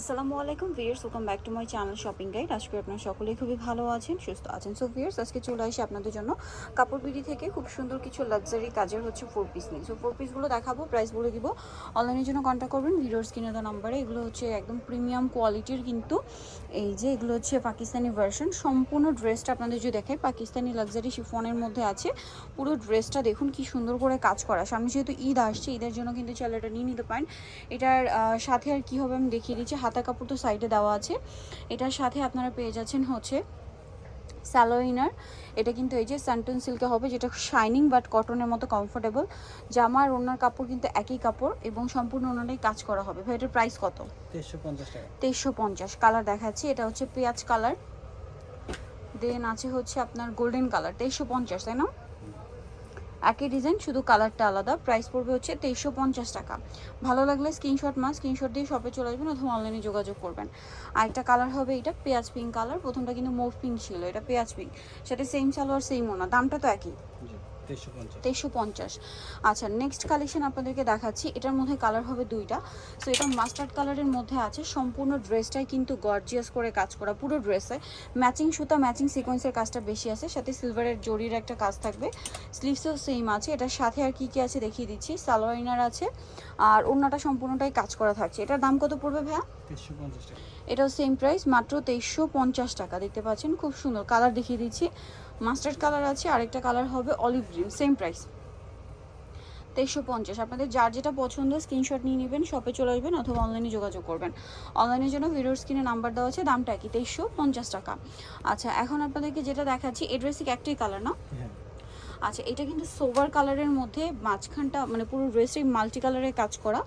আসসালামু আলাইকুম viewers welcome back to my channel shopping guide আজকে আপনারা সকলেই খুবই ভালো আছেন, সুস্থ আছেন। সো ভিয়ার্স আজকে চলে আসি আপনাদের জন্য কাপড় বিড়ি থেকে। খুব সুন্দর কিছু লাক্সারি কাজের হচ্ছে ফোর পিস নিয়ে। সো ফোর পিসগুলো দেখাবো প্রাইস বলে দিব। অনলাইনের জন্য কন্ট্যাক্ট করবেন, ভিডিওর স্ক্রিনে দেওয়া নাম্বারে এগুলো হচ্ছে একদম প্রিমিয়াম কোয়ালিটির কিন্তু এই যে এগুলো হচ্ছে পাকিস্তানি ভার্সন সম্পূর্ণ ড্রেসটা আপনাদের যদি দেখে পাকিস্তানি লাক্সারি শিফনের মধ্যে আছে। পুরো ড্রেসটা দেখুন কি সুন্দর করে কাজ করা। সামনে যেহেতু ঈদ আসছে, ঈদের জন্য কিন্তু চাইলে এটা নিয়ে নিতে পারেন। এটার সাথে আর কি হবে আমি দেখিয়ে দিচ্ছি। হাতা কাপড় তো সাইডে দেওয়া আছে। এটার সাথে আপনারা পেয়ে যাচ্ছেন হচ্ছে স্যালোইনার। এটা কিন্তু এই যে স্যান্টন সিল্কে হবে যেটা শাইনিং বাট কটনের মতো কমফোর্টেবল জামা আর ওনার কাপড় কিন্তু একই কাপড় এবং সম্পূর্ণ ওনারাই কাজ করা হবে। ভাই এটার প্রাইস কত? তেইশশো পঞ্চাশ টাকা। তেইশশো পঞ্চাশ। কালার দেখাচ্ছি এটা হচ্ছে পেঁয়াজ কালার দেন আছে হচ্ছে আপনার গোল্ডেন কালার তেইশশো পঞ্চাশ তাই না? একই ডিজাইন, শুধু কালারটা আলাদা। প্রাইস পড়বে হচ্ছে তেইশশো পঞ্চাশ টাকা। ভালো লাগলে স্ক্রিনশট মাস স্ক্রিনশট দিয়ে শপে চলে আসবেন অথবা অনলাইনে যোগাযোগ করবেন। আরেকটা কালার হবে এটা, পেঁয়াজ পিঙ্ক কালার প্রথমটা কিন্তু মোভ পিঙ্ক ছিল, এটা পেঁয়াজ পিঙ্ক সেটা সেম সালোয়ার সেম ওনা দামটা তো একই। তেইশশো পঞ্চাশ। আচ্ছা নেক্সট কালেকশন আপনাদেরকে দেখাচ্ছি। এটার মধ্যে কালার হবে দুইটা। সো এটা মাস্টার্ড কালারের মধ্যে আছে। সম্পূর্ণ ড্রেসটাই কিন্তু গর্জিয়াস করে কাজ করা পুরো ড্রেসে ম্যাচিং সুতা ম্যাচিং সিকোয়েন্সের কাজটা বেশি আছে। সাথে সিলভারের জরির একটা কাজ থাকবে। স্লিভসেও সেম আছে। এটার সাথে আর কি কি আছে দেখিয়ে দিচ্ছি। সালোয়ার ইনার আছে। আর অন্যটা সম্পূর্ণটাই কাজ করা থাকছে। এটার দাম কত পড়বে ভাইয়া? এটাও সেম প্রাইস মাত্র তেইশশো পঞ্চাশ টাকা। দেখতে পাচ্ছেন? খুব সুন্দর। কালার দেখিয়ে দিচ্ছি। মাস্টার্ড কালার আছে আরেকটা কালার হবে অলিভ গ্রিন সেম প্রাইস তেইশশো পঞ্চাশ। আপনাদের যার যেটা পছন্দ স্ক্রিনশট নিয়ে নেবেন শপে চলে আসবেন অথবা অনলাইনে যোগাযোগ করবেন। অনলাইনের জন্য ভিডিওর স্ক্রিনে নাম্বার দেওয়া আছে দামটা কি তেইশশো পঞ্চাশ টাকা। আচ্ছা এখন আপনাদেরকে যেটা দেখাচ্ছি এই ড্রেসিক একটাই কালার না? হ্যাঁ। আচ্ছা এটা কিন্তু সোভার কালারের মধ্যে মাঝখানটা মানে পুরো ড্রেসে মাল্টি কালারের কাজ করা।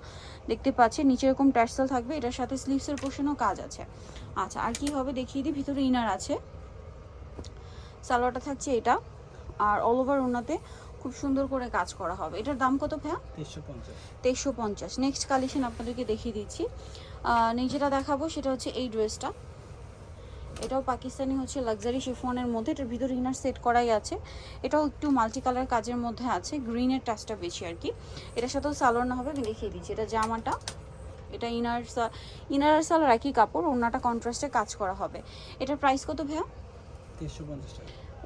দেখতে পাচ্ছেন নিচে এরকম টার্সেল থাকবে এটার সাথে স্লিভসের পোর্শনও কাজ আছে। আচ্ছা আর কি হবে দেখিয়ে দিই ভিতরে ইনার আছে। সালোয়ারটা থাকছে এটা। আর অল ওভার ওনাতে খুব সুন্দর করে কাজ করা হবে। এটার দাম কত ভাইয়া? তেইশশো পঞ্চাশ। নেক্সট কালেকশন আপনাদেরকে দেখিয়ে দিচ্ছি। নিজেটা দেখাবো সেটা হচ্ছে এই ড্রেসটা। এটাও পাকিস্তানি হচ্ছে লাক্সারি শিফনের মধ্যে। এটার ভিতরে ইনার সেট করাই আছে। এটাও একটু মাল্টি কালার কাজের মধ্যে আছে। গ্রিনের টাচটা বেশি আর কি। এটার সাথেও সালোয়ার না হবে আমি দেখিয়ে দিচ্ছি। এটা জামাটা। এটা ইনার ইনার আর সালোয়ার একই কাপড়। ওনাটা কন্ট্রাস্টে কাজ করা হবে। এটার প্রাইস কত ভাইয়া?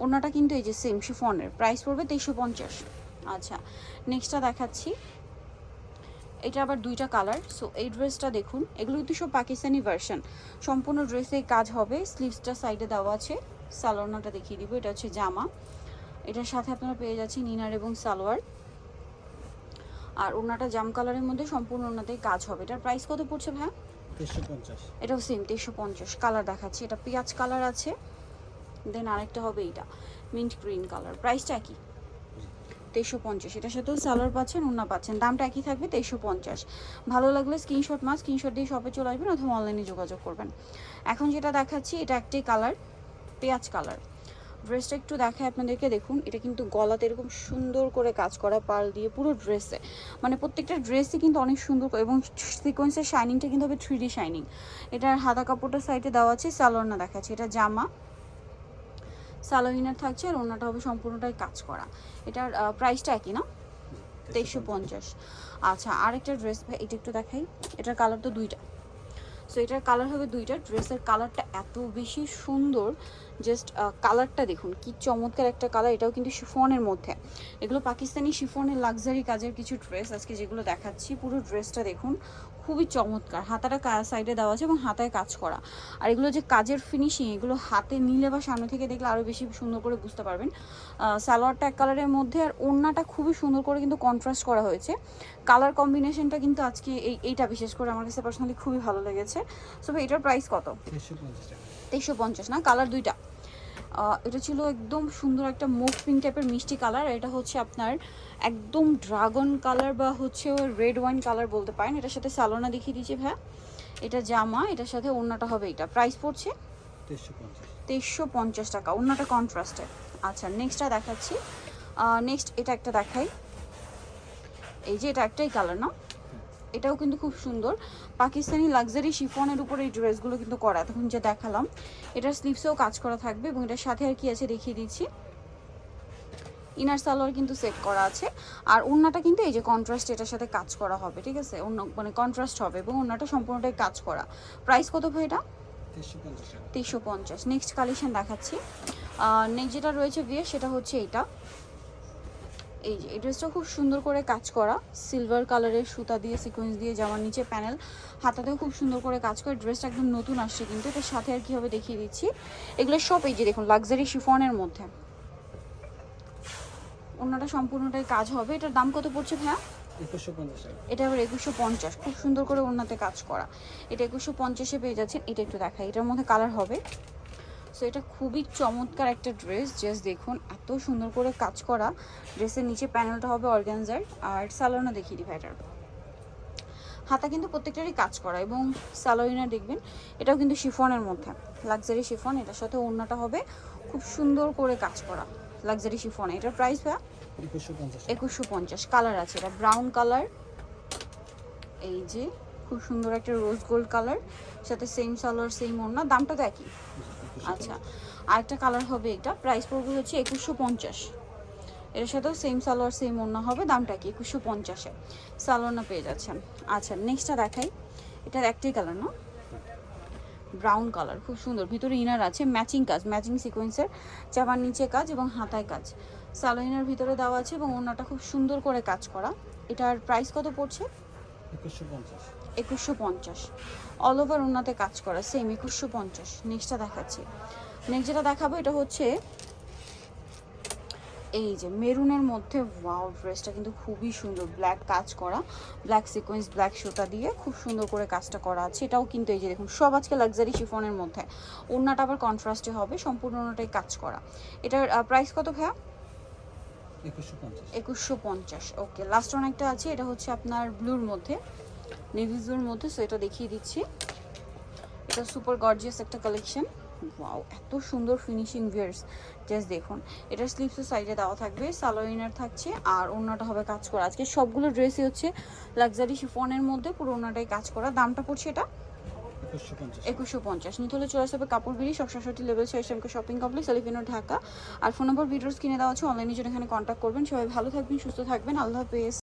ওনাটা কিন্তু এই যে সেম শিফনের। প্রাইস পড়বে তেইশশো পঞ্চাশ। আচ্ছা নেক্সটটা দেখাচ্ছি। এটা আবার দুইটা কালার সো এই ড্রেসটা দেখুন এগুলো কিন্তু সব পাকিস্তানি ভার্সন সম্পূর্ণ ড্রেসে কাজ হবে স্লিভসটা সাইডে দেওয়া আছে। সালোয়ারনাটা দেখিয়ে দিব এটা হচ্ছে জামা। এটার সাথে আপনারা পেয়ে যাচ্ছেন ইনার এবং সালোয়ার। আর ওনাটা জাম কালারের মধ্যে সম্পূর্ণ ওনাতেই কাজ হবে। এটার প্রাইস কত পড়ছে ভাই তেইশশো পঞ্চাশ। এটাও সেম তেইশশো পঞ্চাশ। কালার দেখাচ্ছি এটা পেঁয়াজ কালার আছে। দেন আরেকটা হবে এইটা মিন্ট গ্রিন কালার প্রাইসটা কি তেইশশো পঞ্চাশ। এটার সাথেও সালোয়ার পাচ্ছেন ওনা পাচ্ছেন। দামটা একই থাকবে, তেইশশো পঞ্চাশ। ভালো লাগলে স্ক্রিনশট মাস স্ক্রিনশট দিয়ে শপে চলে আসবেন অথবা অনলাইনে যোগাযোগ করবেন। এখন যেটা দেখাচ্ছি, এটা একটি কালার পেঁয়াজ কালার ড্রেসটা একটু দেখায় আপনাদেরকে, দেখুন, এটা কিন্তু গলাতে এরকম সুন্দর করে কাজ করা, পাল দিয়ে পুরো ড্রেসে মানে প্রত্যেকটা ড্রেসই কিন্তু অনেক সুন্দর এবং সিকোয়েন্সের শাইনিংটা কিন্তু হবে থ্রি ডি শাইনিং এটার হাতা কাপড়টা সাইডে দেওয়া আছে সালোয়ার না দেখাচ্ছে। এটা জামা সালোইনার থাকছে আর ওনাটা হবে সম্পূর্ণটাই কাজ করা। এটার প্রাইসটা একই না? তেইশশো পঞ্চাশ। আচ্ছা আরেকটা ড্রেস ভাই, এটা একটু দেখাই। এটার কালার তো দুইটা। সো এটার কালার হবে দুইটা। ড্রেসের কালারটা এত বেশি সুন্দর। জাস্ট কালারটা দেখুন, কি চমৎকার একটা কালার এটাও কিন্তু শিফনের মধ্যে। এগুলো পাকিস্তানি শিফনের লাক্সারি কাজের কিছু ড্রেস আজকে যেগুলো দেখাচ্ছি, পুরো ড্রেসটা দেখুন, খুবই চমৎকার। হাতাটা সাইডে দেওয়া আছে এবং হাতায় কাজ করা। আর এগুলো যে কাজের ফিনিশিং এগুলো হাতে নিলে বা সামনে থেকে দেখলে আরও বেশি সুন্দর করে বুঝতে পারবেন। সালোয়ারটা এক কালারের মধ্যে আর ওড়নাটা খুবই সুন্দর করে কিন্তু কন্ট্রাস্ট করা হয়েছে। কালার কম্বিনেশনটা কিন্তু আজকে এই, এইটা বিশেষ করে আমার কাছে পার্সোনালি খুবই ভালো লেগেছে। সো এটার প্রাইস কত? তেইশশো পঞ্চাশ না? কালার দুইটা। এটা ছিল একদম সুন্দর একটা মুভ পিঙ্ক টাইপের মিষ্টি কালার এটা হচ্ছে আপনার একদম ড্রাগন কালার বা হচ্ছে রেড ওয়াইন কালার বলতে পারেন। এটার সাথে সালোনা দেখিয়ে দিচ্ছি ভাইয়া। এটা জামা এটার সাথে ওড়নাটা হবে এটা প্রাইস পড়ছে? তেইশশো পঞ্চাশ। টাকা অন্যটা কন্ট্রাস্টের আচ্ছা নেক্সটটা দেখাচ্ছি। নেক্সট এটা একটা দেখাই। এই যে এটা একটাই কালার না? এটাও কিন্তু খুব সুন্দর। পাকিস্তানি লাক্সারি শিফনের উপরে এই ড্রেসগুলো কিন্তু করা। তখন যে দেখালাম এটার স্লিভসেও কাজ করা থাকবে এবং এটার সাথে আর কি আছে দেখিয়ে দিচ্ছি। ইনার সালোয়ার কিন্তু সেট করা আছে। আর ওড়নাটা কিন্তু এই যে কন্ট্রাস্ট এটার সাথে কাজ করা হবে ঠিক আছে? অন্য মানে কন্ট্রাস্ট হবে এবং ওড়নাটা সম্পূর্ণটাই কাজ করা। প্রাইস কত ভাই এটা? তিনশো পঞ্চাশ। নেক্সট কালেকশন দেখাচ্ছি। নেক্সট যেটা রয়েছে বিয়ে সেটা হচ্ছে এইটা। এই যে এই ড্রেসটা খুব সুন্দর করে কাজ করা। সিলভার কালারের সুতা দিয়ে সিকোয়েন্স দিয়ে জামার নিচে প্যানেল হাতাতেও খুব সুন্দর করে কাজ করে। ড্রেসটা একদম নতুন আসছে কিন্তু এটার সাথে আর কীভাবে দেখিয়ে দিচ্ছি। এগুলো সব এই যে দেখুন লাক্সারি শিফনের মধ্যে। অন্যটা সম্পূর্ণটাই কাজ হবে। এটার দাম কত পড়ছে ভাইয়া? এটা আবার একুশশো পঞ্চাশ। খুব সুন্দর করে ওনাতে কাজ করা। এটা একুশশো পঞ্চাশে পেয়ে যাচ্ছেন। এটা একটু দেখাই। এটার মধ্যে কালার হবে। সো এটা খুবই চমৎকার একটা ড্রেস জাস্ট দেখুন এত সুন্দর করে কাজ করা। ড্রেসের নিচে প্যানেলটা হবে অর্গানজার আর সালোনা দেখিয়ে দিই ভাইটার। হাতা কিন্তু প্রত্যেকটারই কাজ করা এবং সালোইনা দেখবেন এটাও কিন্তু শিফনের মধ্যে। লাক্সারি শিফন এটার সাথে ওড়নাটা হবে। খুব সুন্দর করে কাজ করা লাক্সারি শিফন। এটার প্রাইস ভাইয়া? একুশশো পঞ্চাশ। একুশশো পঞ্চাশ। কালার আছে এটা ব্রাউন কালার এই যে খুব সুন্দর একটা রোজ গোল্ড কালার সাথে সেম সালোয়ার সেম ওড়না। দামটা তো একই। আচ্ছা আরেকটা কালার হবে এটা। প্রাইস পড়বে হচ্ছে একুশশো পঞ্চাশ। এর সাথেও সেম সালোয়ার সেম ওড়না হবে। দামটা কি? একুশশো পঞ্চাশে। সালোয়ারনা পেয়ে যাচ্ছেন। আচ্ছা নেক্সটটা দেখাই। এটার একটাই কালার না ব্রাউন কালার খুব সুন্দর। ভিতরে ইনার আছে ম্যাচিং কাজ ম্যাচিং সিকোয়েন্সের চাপার নিচে কাজ এবং হাতায় কাজ। সালোইনার ভিতরে দেওয়া আছে এবং ওড়নাটা খুব সুন্দর করে কাজ করা। এটার প্রাইস কত পড়ছে? একুশশো পঞ্চাশ। একুশশো পঞ্চাশ। অল ওভার ওনাতে কাজ করা সেম একুশশো পঞ্চাশ। নেক্সটটা দেখাচ্ছি। নেক্সট যেটা দেখাবো এটা হচ্ছে এই যে মেরুনের মধ্যে ওয়াও ড্রেসটা কিন্তু খুবই সুন্দর। ব্ল্যাক কাজ করা ব্ল্যাক সিকোয়েন্স ব্ল্যাক সুতা দিয়ে খুব সুন্দর করে কাজটা করা আছে। এটাও কিন্তু এই যে দেখুন সব আজকে লাক্সারি শিফনের মধ্যে। ওড়নাটা আবার কন্ট্রাস্টে হবে সম্পূর্ণ ওড়নাটাই কাজ করা। এটার প্রাইস কত ভাইয়া? একুশশো পঞ্চাশ। ওকে লাস্ট অনেকটা আছে এটা হচ্ছে আপনার ব্লুর মধ্যে। নেভি ব্লুর মধ্যে সো এটা দেখিয়ে দিচ্ছি। এটা সুপার গর্জিয়াস একটা কালেকশন ওয়াও এত সুন্দর ফিনিশিং ভিয়ার্স জাস্ট দেখুন এটার স্লিপসের সাইডে দেওয়া থাকবে সালোইনার থাকছে আর ওড়নাটা হবে কাজ করা। আজকে সবগুলো ড্রেসই হচ্ছে লাক্সারি শিফনের মধ্যে পুরো ওড়নাটাই কাজ করা। দামটা পড়ছে এটা? একুশশো পঞ্চাশ। নিতে হলে চলে আসবে কাপড় বিড়ি সব সাতষট্টি লেভেল ছয় এসএমকে শপিং কমপ্লেক্স এলিফিনো ঢাকা আর ফোন নম্বর ভিডিওস কিনে দেওয়া আছে অনলাইনে জন্য এখানে কন্ট্যাক্ট করবেন। সবাই ভালো থাকবেন সুস্থ থাকবেন। আল্লাহ হাফেজ।